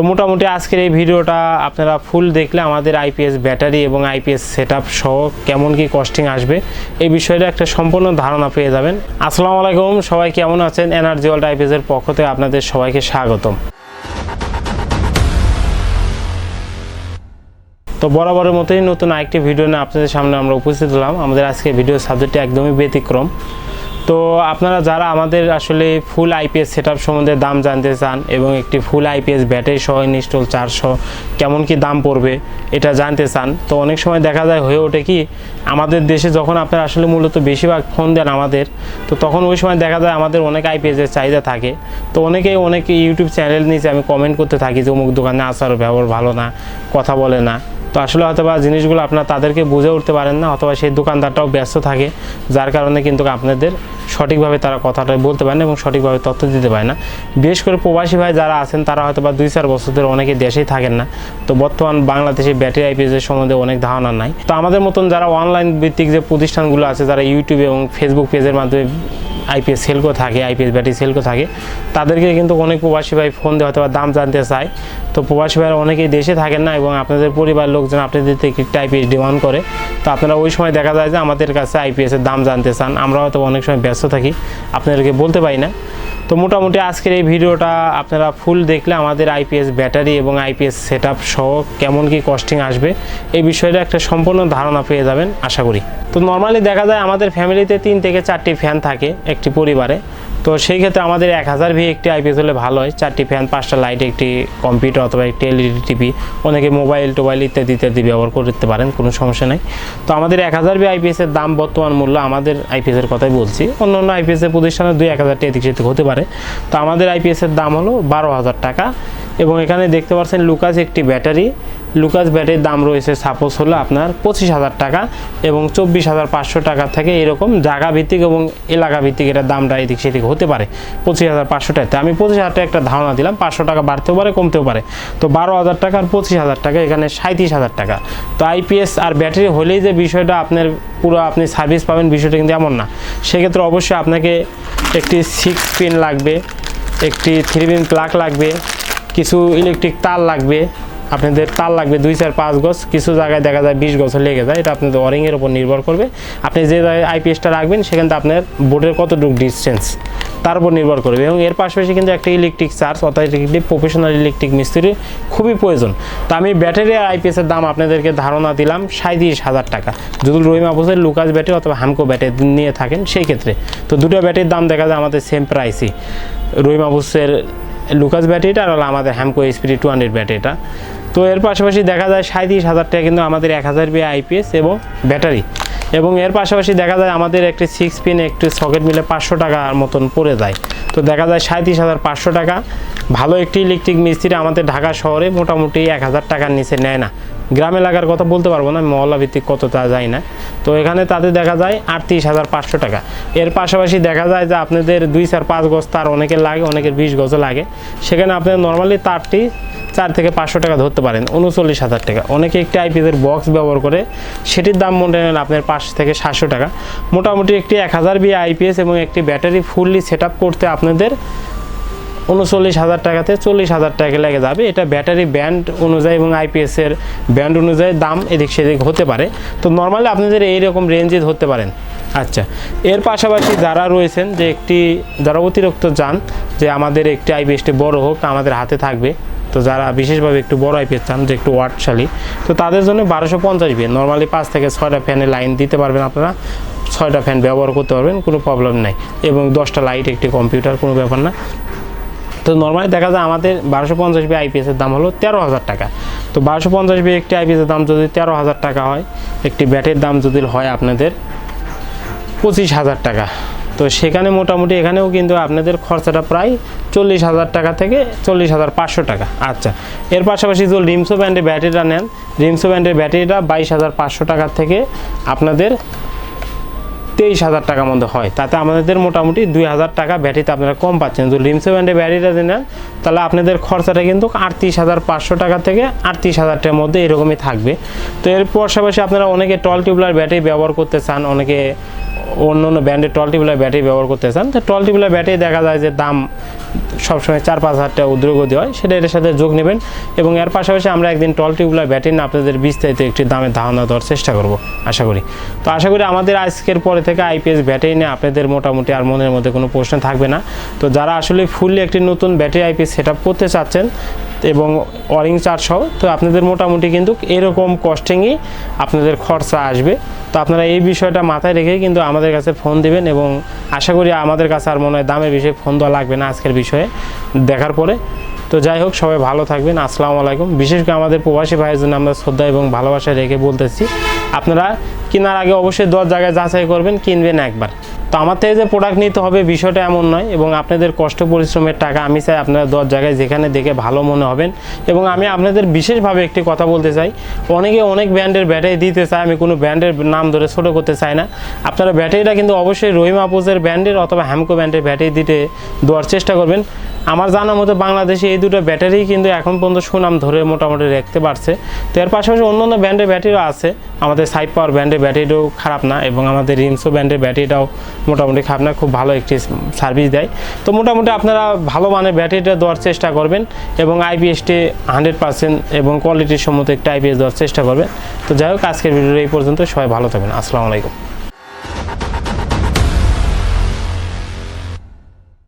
তো মোটামুটি আজকের এই ভিডিওটা আপনারা ফুল দেখলে আমাদের আইপিএস ব্যাটারি এবং আইপিএস সেট সহ কেমন কি কস্টিং আসবে, এই বিষয়টা একটা সম্পূর্ণ ধারণা পেয়ে যাবেন। আসসালামু আলাইকুম, সবাই কেমন আছেন? এনার্জি ওয়ার্ল্ড আইপিএস এর পক্ষ থেকে আপনাদের সবাইকে স্বাগতম। তো বরাবরের মতোই নতুন আরেকটি ভিডিও নিয়ে আপনাদের সামনে আমরা উপস্থিত হলাম। আমাদের আজকে ভিডিও সাবজেক্টটি একদমই ব্যতিক্রম। তো আপনারা যারা আমাদের আসলে ফুল আইপিএস সেট সম্বন্ধে দাম জানতে চান এবং একটি ফুল আইপিএস ব্যাটারি সহ ইনস্টল সহ কেমন কি দাম পড়বে, এটা জানতে চান, তো অনেক সময় দেখা যায় হয়ে ওঠে কি, আমাদের দেশে যখন আপনারা আসলে মূলত বেশিরভাগ ফোন দেন আমাদের, তো তখন ওই সময় দেখা যায় আমাদের অনেক আইপিএসের চাহিদা থাকে। তো অনেকেই অনেক ইউটিউব চ্যানেল নিচে আমি কমেন্ট করতে থাকি যে অমুক দোকানে আসার ব্যবহার ভালো না, কথা বলে না। তো আসলে হয়তো বা জিনিসগুলো আপনার তাদেরকে বুঝে উঠতে পারেন না, অথবা সেই দোকানদারটাও ব্যস্ত থাকে, যার কারণে কিন্তু আপনাদের সঠিকভাবে তারা কথাটা বলতে পারে না এবং সঠিকভাবে তথ্য দিতে পারে না। বিশেষ করে প্রবাসী ভাই যারা আছেন, তারা হয়তো বা দুই চার বছর ধরে অনেকে দেশেই থাকেন না। তো বর্তমান বাংলাদেশে ব্যাটারি আইপিএসের সম্বন্ধে অনেক ধারণা নাই। তো আমাদের মতন যারা অনলাইন ভিত্তিক যে প্রতিষ্ঠানগুলো আছে, যারা ইউটিউব এবং ফেসবুক পেজের মাধ্যমে আইপিএস সেল করে থাকে আইপিএস ব্যাটারি সেল করে থাকে, তাদেরকে কিন্তু অনেক প্রবাসী ভাই ফোন দিয়ে হয়তো দাম জানতে চায়। তো প্রবাসী ভাইরা অনেকেই দেশে থাকেন না এবং আপনাদের পরিবার লোকজন আপনাদের থেকে আইপিএস ডিমান্ড করে। তো আপনারা ওই সময় দেখা যায় যে আমাদের কাছে আইপিএসের দাম জানতে চান। আমরা হয়তো অনেক সময় ব্যস্ত থাকি, আপনাদেরকে বলতে পারি না। তো মোটামুটি আজকের এই ভিডিওটা আপনারা ফুল দেখলে আমাদের আইপিএস ব্যাটারি এবং আইপিএস সেট আপ সহ কেমন কি কস্টিং আসবে, এই বিষয়টা একটা সম্পূর্ণ ধারণা পেয়ে যাবেন, আশা করি। তো নর্মালি দেখা যায় আমাদের ফ্যামিলিতে তিন থেকে চারটি ফ্যান থাকে একটি পরিবারে। তো সেই ক্ষেত্রে আমাদের এক হাজার ভি একটি আইপিএস হলে ভালো হয়। চারটি ফ্যান পাঁচটা লাইট একটি কম্পিউটার অথবা একটি এলইডি টিভি অনেকে মোবাইল টোবাইল ইত্যাদি ইত্যাদি ব্যবহার করতে পারেন, কোনো সমস্যা নাই। তো আমাদের এক হাজার ভি আইপিএসের দাম বর্তমান মূল্য আমাদের আইপিএসের কথাই বলছি। অন্য অন্য আইপিএসের প্রতিষ্ঠানে দুই এক হাজার সেদিক হতে পারে। তো আমাদের আইপিএসের দাম হলো বারো হাজার টাকা। এবং এখানে দেখতে পাচ্ছেন লুকাস একটি ব্যাটারি। লুকাস ব্যাটারির দাম রয়েছে সাপোজ হলো আপনার পঁচিশ হাজার টাকা এবং চব্বিশ হাজার পাঁচশো টাকা থেকে এরকম জায়গা ভিত্তিক এবং এলাকা ভিত্তিক এটার দামটা এদিক সেদিক হতে পারে পঁচিশ হাজার পাঁচশো টাকাতে আমি পঁচিশ হাজার টাকা একটা ধারণা দিলাম, পাঁচশো টাকা বাড়তেও পারে, কমতেও পারে। তো বারো হাজার টাকা আর পঁচিশ হাজার টাকা, এখানে সাঁত্রিশ হাজার টাকা। তো আইপিএস আর ব্যাটারি হলেই যে বিষয়টা আপনার পুরো আপনি সার্ভিস পাবেন বিষয়টা কিন্তু এমন না। সেক্ষেত্রে অবশ্যই আপনাকে একটি সিক্স পিন লাগবে, একটি থ্রি পিন প্লাগ লাগবে কিছু ইলেকট্রিক তার লাগবে, আপনাদের তার লাগবে দুই চার পাঁচ গজ, কিছু জায়গায় দেখা যায় বিশ গজ লেগে যায়, এটা আপনাদের ওয়ারিংয়ের উপর নির্ভর করবে। আপনি যে জায়গায় আইপিএসটা রাখবেন, সেখানে আপনার বোর্ডের কতটুকু ডিস্টেন্স তার উপর নির্ভর করবে এবং এর পাশাপাশি কিন্তু একটা ইলেকট্রিক চার্জ অর্থাৎ প্রফেশনাল ইলেকট্রিক মিস্ত্রি, খুবই প্রয়োজন। তো আমি ব্যাটারি আর আইপিএসের দাম আপনাদেরকে ধারণা দিলাম সাঁত্রিশ হাজার টাকা। যদি রহিম আবুসের লুকাস ব্যাটারি অথবা হামকো ব্যাটারি নিয়ে থাকেন, সেই ক্ষেত্রে। তো দুটো ব্যাটারির দাম দেখা যায় আমাদের সেম প্রাইসই রহিম আবুসের লুকাস ব্যাটারিটা আর হলো আমাদের হ্যামকো এসপিডি টু হান্ড্রেড ব্যাটারিটা তো এর পাশাপাশি দেখা যায় সাঁত্রিশ হাজার টাকা কিন্তু আমাদের এক হাজার বি আইপিএস এবং ব্যাটারি এবং এর পাশাপাশি দেখা যায় আমাদের একটি সিক্স পিন একটি সকেট মিলে পাঁচশো টাকার মতন পড়ে যায়। তো দেখা যায় সাঁত্রিশ হাজার পাঁচশো টাকা। ভালো একটি ইলেকট্রিক মিস্ত্রি আমাদের ঢাকা শহরে মোটামুটি এক হাজার টাকার নিচে নেয় না। গ্রাম এলাকার কথা বলতে পারব না মহল্লা ভিত্তিক কত তা যায় না। তো এখানে তাদের দেখা যায় আটত্রিশ হাজার পাঁচশো টাকা। এর পাশাপাশি দেখা যায় যে আপনাদের দুই চার পাঁচ গজ তার অনেকের লাগে, অনেকের বিশ গজও লাগে। সেখানে আপনাদের নর্মালি তারটি চার থেকে পাঁচশো টাকা ধরতে পারেন, উনচল্লিশ হাজার টাকা। অনেকে একটি আইপিএসের বক্স ব্যবহার করে সেটির দাম মনে নেন আপনার পাঁচ থেকে সাতশো টাকা। মোটামুটি একটি এক হাজার বি আইপিএস এবং একটি ব্যাটারি ফুললি সেট করতে আপনাদের উনচল্লিশ হাজার টাকাতে চল্লিশ হাজার টাকা লেগে যাবে। এটা ব্যাটারি ব্যান্ড অনুযায়ী এবং আইপিএসের ব্যান্ড অনুযায়ী দাম এদিক সেদিক হতে পারে। তো নর্মালি আপনাদের এইরকম রেঞ্জে ধরতে পারেন। আচ্ছা এর পাশাপাশি যারা রয়েছেন যে একটি যারা অতিরিক্ত যান, যে আমাদের একটি আইপিএসটি বড় হোক, আমাদের হাতে থাকবে। তো যারা বিশেষভাবে একটু বড় আইপিএস চান, যে একটু ওয়াটশালী, তো তাদের জন্য বারোশো পঞ্চাশ বিয়ে নর্মালি পাঁচ থেকে ছয়টা ফ্যানে লাইন দিতে পারবেন আপনারা। ছয়টা ফ্যান ব্যবহার করতে পারবেন, কোনো প্রবলেম নাই। এবং দশটা লাইট একটি কম্পিউটার কোনো ব্যাপার না। তো নর্মালি দেখা যায় আমাদের বারোশো পঞ্চাশ বি আইপিএসের দাম হলো তেরো হাজার টাকা। তো বারোশো পঞ্চাশ বি একটি আইপিএসের দাম যদি তেরো হাজার টাকা হয়, একটি ব্যাটের দাম যদি হয় আপনাদের পঁচিশ হাজার টাকা। তো সেখানে মোটামুটি এখানেও কিন্তু আপনাদের খরচাটা প্রায় চল্লিশ হাজার টাকা থেকে চল্লিশ হাজার পাঁচশো টাকা। আচ্ছা এর পাশাপাশি যদি রিমসো ব্যান্ডের ব্যাটারিটা নেন, রিমসো ব্যান্ডের ব্যাটারিটা বাইশ হাজার পাঁচশো টাকা থেকে আপনাদের তেইশ হাজার টাকার মধ্যে হয়। তাতে আমাদের মোটামুটি দুই হাজার টাকা ব্যাটারিতে আপনারা কম পাচ্ছেন। যদি রিমসে ব্যান্ডে ব্যাটারিটা নেন তাহলে আপনাদের খরচাটা কিন্তু আটত্রিশ হাজার পাঁচশো টাকা থেকে আটত্রিশ হাজার টাকার মধ্যে এরকমই থাকবে। তো এর পাশাপাশি আপনারা অনেকে টল টিউবলার ব্যাটারি ব্যবহার করতে চান, অনেকে অন্য অন্য ব্র্যান্ডের টল টিউবলার ব্যাটারি ব্যবহার করতে চান। তো টল টিউবলার ব্যাটারি দেখা যায় যে দাম সবসময় চার পাঁচ হাজার টাকা উদ্রগতি হয়, সেটা এর সাথে যোগ নেবেন এবং এর পাশাপাশি আমরা একদিন টল টিউবলার ব্যাটারি নিয়ে আপনাদের বিস্তারিত একটি দামে ধারণা দেওয়ার চেষ্টা করব, আশা করি। তো আশা করি আমাদের আজকের পরে থেকে আইপিএস ব্যাটারি নিয়ে আপনাদের মোটামুটি আর মনের মধ্যে কোনো প্রশ্ন থাকবে না। তো যারা আসলে ফুললি একটি নতুন ব্যাটারি আইপিএস সেট করতে চাচ্ছেন এবং ওয়ারিং চার্জ সহ তো আপনাদের মোটামুটি কিন্তু এরকম কস্টিংই আপনাদের খরচা আসবে। তো আপনারা এই বিষয়টা মাথায় রেখে কিন্তু আমাদের কাছে ফোন দিবেন এবং আশা করি আমাদের কাছে আর মনে হয় দামের বিষয়ে ফোন দেওয়া লাগবে না আজকের বিষয়ে দেখার পরে। তো যাই হোক, সবাই ভালো থাকবেন। আসসালামু আলাইকুম। বিশেষ করে আমাদের প্রবাসী ভাইয়ের জন্য আমরা শ্রদ্ধা এবং ভালোবাসা রেখে বলতেছি, আপনারা কেনার আগে অবশ্যই দশ জায়গায় যাচাই করবেন, কিনবেন একবার। তো আমার থেকে যে প্রোডাক্ট নিতে হবে বিষয়টা এমন নয় এবং আপনাদের কষ্ট পরিশ্রমের টাকা আমি চাই আপনারা দশ জায়গায় যেখানে দেখে ভালো মনে হবেন এবং আমি আপনাদের বিশেষভাবে একটি কথা বলতে চাই। অনেকে অনেক ব্র্যান্ডের ব্যাটারি দিতে চায়, আমি কোনো ব্র্যান্ডের নাম ধরে ছোটো করতে চাই না। আপনারা ব্যাটারিটা কিন্তু অবশ্যই রহিম আপোজের ব্র্যান্ডের অথবা হ্যামকো ব্র্যান্ডের ব্যাটারি দিতে দেওয়ার চেষ্টা করবেন। আমার জানার মতো বাংলাদেশে এই দুটো ব্যাটারি কিন্তু এখন পর্যন্ত সুনাম ধরে মোটামুটি রাখতে পারছে। তো এর পাশাপাশি অন্য অন্য ব্র্যান্ডের ব্যাটারিও আছে। আমাদের সাইড পাওয়ার ব্র্যান্ডের ব্যাটারিটাও খারাপ না এবং আমাদের রিমসো ব্র্যান্ডের ব্যাটারিটাও মোটামুটি খারাপ না, খুব ভালো একটি সার্ভিস দেয়। তো মোটামুটি আপনারা ভালো মানের ব্যাটারিটা দেওয়ার চেষ্টা করবেন এবং আইপিএসটি হান্ড্রেড পার্সেন্ট এবং কোয়ালিটির সম্মত একটা আইপিএস দেওয়ার চেষ্টা করবেন। তো যাই হোক, আজকের ভিডিও এই পর্যন্ত। সবাই ভালো থাকবেন। আসসালামু আলাইকুম।